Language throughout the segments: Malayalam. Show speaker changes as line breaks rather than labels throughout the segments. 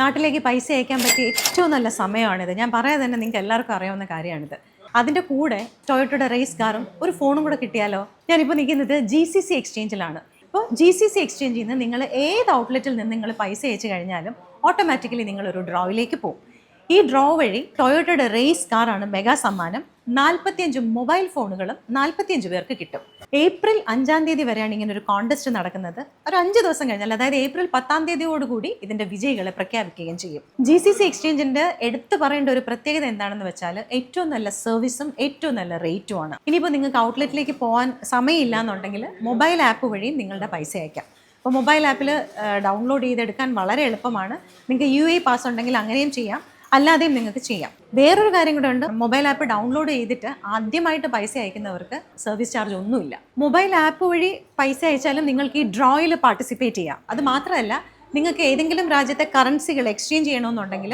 നാട്ടിലേക്ക് പൈസ അയക്കാൻ പറ്റിയ ഏറ്റവും നല്ല സമയമാണിത്. ഞാൻ പറയാതെ തന്നെ നിങ്ങൾക്ക് എല്ലാവർക്കും അറിയാവുന്ന കാര്യമാണിത്. അതിന്റെ കൂടെ ടൊയോട്ടയുടെ റേസ് കാറും ഒരു ഫോണും കൂടെ കിട്ടിയാലോ? ഞാനിപ്പോൾ നിൽക്കുന്നത് ജി സി സി എക്സ്ചേഞ്ചിലാണ് അപ്പോൾ ജി സി സി എക്സ്ചേഞ്ചിൽ നിന്ന് നിങ്ങൾ ഏത് ഔട്ട്ലെറ്റിൽ നിന്ന് നിങ്ങൾ പൈസ അയച്ചു കഴിഞ്ഞാലും ഓട്ടോമാറ്റിക്കലി നിങ്ങളൊരു ഡ്രോയിലേക്ക് പോകും. ഈ ഡ്രോ വഴി ടൊയോട്ടയുടെ റേസ് കാറാണ് മെഗാ സമ്മാനം. നാൽപ്പത്തിയഞ്ച് മൊബൈൽ ഫോണുകളും നാൽപ്പത്തിയഞ്ച് പേർക്ക് കിട്ടും. ഏപ്രിൽ അഞ്ചാം തീയതി വരെയാണ് ഇങ്ങനെ ഒരു കോൺടെസ്റ്റ് നടക്കുന്നത്. ഒരു അഞ്ച് ദിവസം കഴിഞ്ഞാൽ അതായത് ഏപ്രിൽ പത്താം തീയതിയോടുകൂടി ഇതിന്റെ വിജയികളെ പ്രഖ്യാപിക്കുകയും ചെയ്യും. ജി സി സി എക്സ്ചേഞ്ചിന്റെ എടുത്തു പറയേണ്ട ഒരു പ്രത്യേകത എന്താണെന്ന് വെച്ചാൽ ഏറ്റവും നല്ല സർവീസും ഏറ്റവും നല്ല റേറ്റും ആണ്. ഇനിയിപ്പോൾ നിങ്ങൾക്ക് ഔട്ട്ലെറ്റിലേക്ക് പോകാൻ സമയമില്ല എന്നുണ്ടെങ്കിൽ മൊബൈൽ ആപ്പ് വഴി നിങ്ങളുടെ പൈസ അയക്കാം. അപ്പോൾ മൊബൈൽ ആപ്പിൽ ഡൗൺലോഡ് ചെയ്തെടുക്കാൻ വളരെ എളുപ്പമാണ്. നിങ്ങൾക്ക് യു എ പാസ് ഉണ്ടെങ്കിൽ അങ്ങനെയും ചെയ്യാം. അല്ലാതെയും നിങ്ങൾക്ക് ചെയ്യാം. വേറൊരു കാര്യം കൂടെ ഉണ്ട്. മൊബൈൽ ആപ്പ് ഡൗൺലോഡ് ചെയ്തിട്ട് ആദ്യമായിട്ട് പൈസ അയക്കുന്നവർക്ക് സർവീസ് ചാർജ് ഒന്നുമില്ല. മൊബൈൽ ആപ്പ് വഴി പൈസ അയച്ചാലും നിങ്ങൾക്ക് ഈ ഡ്രോയിൽ പാർട്ടിസിപ്പേറ്റ് ചെയ്യാം. അത് മാത്രമല്ല നിങ്ങൾക്ക് ഏതെങ്കിലും രാജ്യത്തെ കറൻസികൾ എക്സ്ചേഞ്ച് ചെയ്യണമെന്നുണ്ടെങ്കിൽ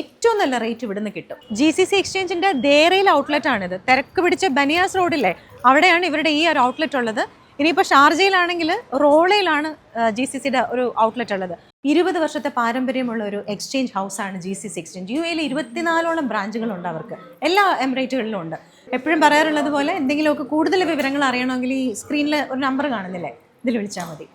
ഏറ്റവും നല്ല റേറ്റ് ഇവിടുന്ന് കിട്ടും. ജി സി സി എക്സ്ചേഞ്ചിന്റെ ദേറയിൽ ഔട്ട്ലെറ്റ് ആണിത് തിരക്ക് പിടിച്ച ബനിയാസ് റോഡിലെ അവിടെയാണ് ഇവരുടെ ഈ ഒരു ഔട്ട്ലെറ്റ് ഉള്ളത്. ഇനിയിപ്പോൾ ഷാർജയിലാണെങ്കിൽ റോളയിലാണ് ജി സി സിയുടെ ഒരു ഔട്ട്ലെറ്റ് ഉള്ളത്. ഇരുപത് വർഷത്തെ പാരമ്പര്യമുള്ള ഒരു exchange ഹൗസാണ് G C C exchange U എയിൽ ഇരുപത്തിനാലോളം ബ്രാഞ്ചുകളുണ്ട് അവർക്ക്. എല്ലാ എമിറേറ്റുകളിലും ഉണ്ട്. എപ്പോഴും പറയാറുള്ളത് പോലെ എന്തെങ്കിലുമൊക്കെ കൂടുതൽ വിവരങ്ങൾ അറിയണമെങ്കിൽ ഈ സ്ക്രീനിൽ ഒരു നമ്പർ കാണുന്നില്ലേ? ഇതിൽ വിളിച്ചാൽ മതി.